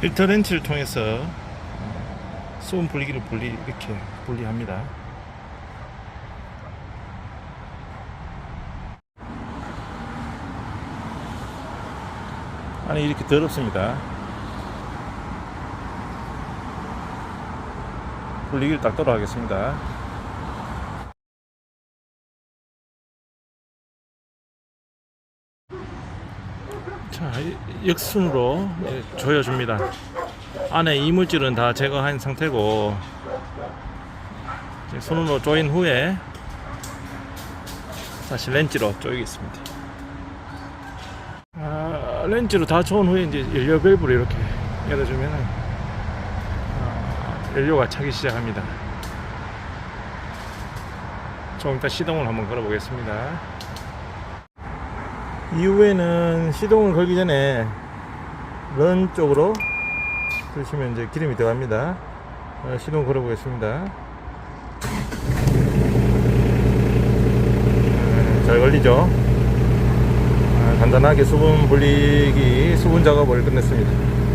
필터 렌치를 통해서 어, 수온 분리기를 분리 이렇게 분리합니다. 안에 이렇게 더럽습니다. 분리기를 닦도록 하겠습니다. 자, 이- 역순으로 예, 조여줍니다. 안에 이물질은 다 제거한 상태고 손으로 조인 후에 다시 렌즈로 조이겠습니다. 아, 렌즈로 다 조은 후에 이제 연료 밸브를 이렇게 열어주면 아, 연료가 차기 시작합니다. 좀 이따 시동을 한번 걸어 보겠습니다. 이후에는 시동을 걸기 전에 런 쪽으로 두시면 이제 기름이 들어갑니다. 어, 시동 걸어 보겠습니다. 음, 잘 걸리죠? 아, 간단하게 수분 분리기 수분 작업을 끝냈습니다.